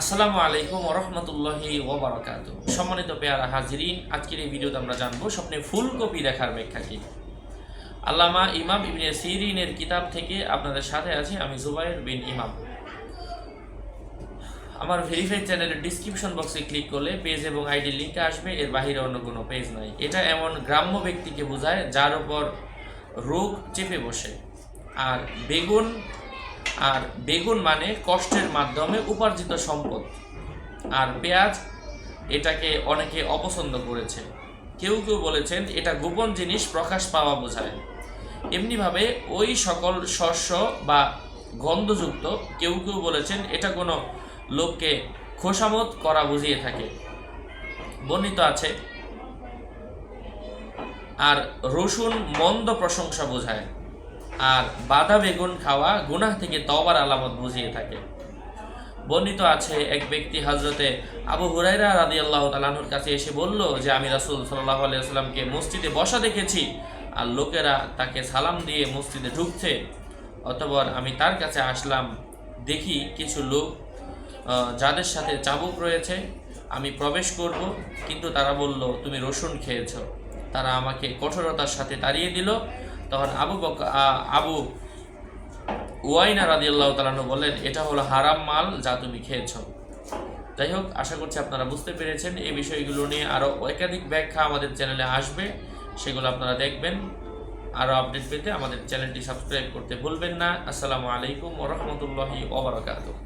আসসালামু আলাইকুম রহমতুল্লাহি ওবরাকাত সম্মানিত পেয়ারা হাজিরিন, আজকের এই ভিডিওতে আমরা জানব স্বপ্নে ফুলকপি দেখার ব্যাখ্যা কি? আল্লামা ইমাম ইবনে সিরিনের কিতাব থেকে আপনাদের সাথে আছি আমি জুবাইর বিন ইমাম। আমার ভেরিফাইড চ্যানেলের ডিসক্রিপশন বক্সে ক্লিক করলে পেজ এবং আইডি লিঙ্কে আসবে, এর বাহিরে অন্য কোনো পেজ নাই। এটা এমন গ্রাম্য ব্যক্তিকে বোঝায় যার উপর রোগ চেপে বসে। আর বেগুন আর বেগুন মানে কষ্টের মাধ্যমে উপার্জিত সম্পদ। আর পেঁয়াজ, এটাকে অনেকে অপছন্দ করেছে। কেউ কেউ বলেছেন এটা গোপন জিনিস প্রকাশ পাওয়া বোঝায়। এমনিভাবে ওই সকল শস্য বা গন্ধযুক্ত কেউ কেউ বলেছেন এটা কোনো লোককে খোসামত করা বুঝিয়ে থাকে। বর্ণিত আছে। আর রসুন মন্দ প্রশংসা বোঝায়। আর বাদা বেগুন খাওয়া গুনাহ থেকে তওবার আলামত বুঝিয়ে থাকে। বর্ণিত আছে, এক ব্যক্তি হজরতে আবু হুরাইরা রাদি আল্লাহ তালাহুর কাছে এসে বলল যে, আমি রাসুল সাল্লাহ আলিয়াল্লামকে মসজিদে বসা দেখেছি আর লোকেরা তাকে সালাম দিয়ে মসজিদে ঢুকছে। অতপর আমি তার কাছে আসলাম, দেখি কিছু লোক যাদের সাথে চাবুক রয়েছে, আমি প্রবেশ করব। কিন্তু তারা বলল, তুমি রসুন খেয়েছ। তারা আমাকে কঠোরতার সাথে তাড়িয়ে দিল তখন আবু বক আবু ওয়াইনা রাদিয়াল্লাহু তাআলা বলেন এটা হলো হারাম মাল যা তুমি খেয়েছো। যাই হোক, আশা করছি আপনারা বুঝতে পেরেছেন। এই বিষয়গুলো নিয়ে আরও একাধিক ব্যাখ্যা আমাদের চ্যানেলে আসবে, সেগুলো আপনারা দেখবেন। আরও আপডেট পেতে আমাদের চ্যানেলটি সাবস্ক্রাইব করতে ভুলবেন না। আসসালামু আলাইকুম ওরহমতুল্লাহি ওবরাকাতুহ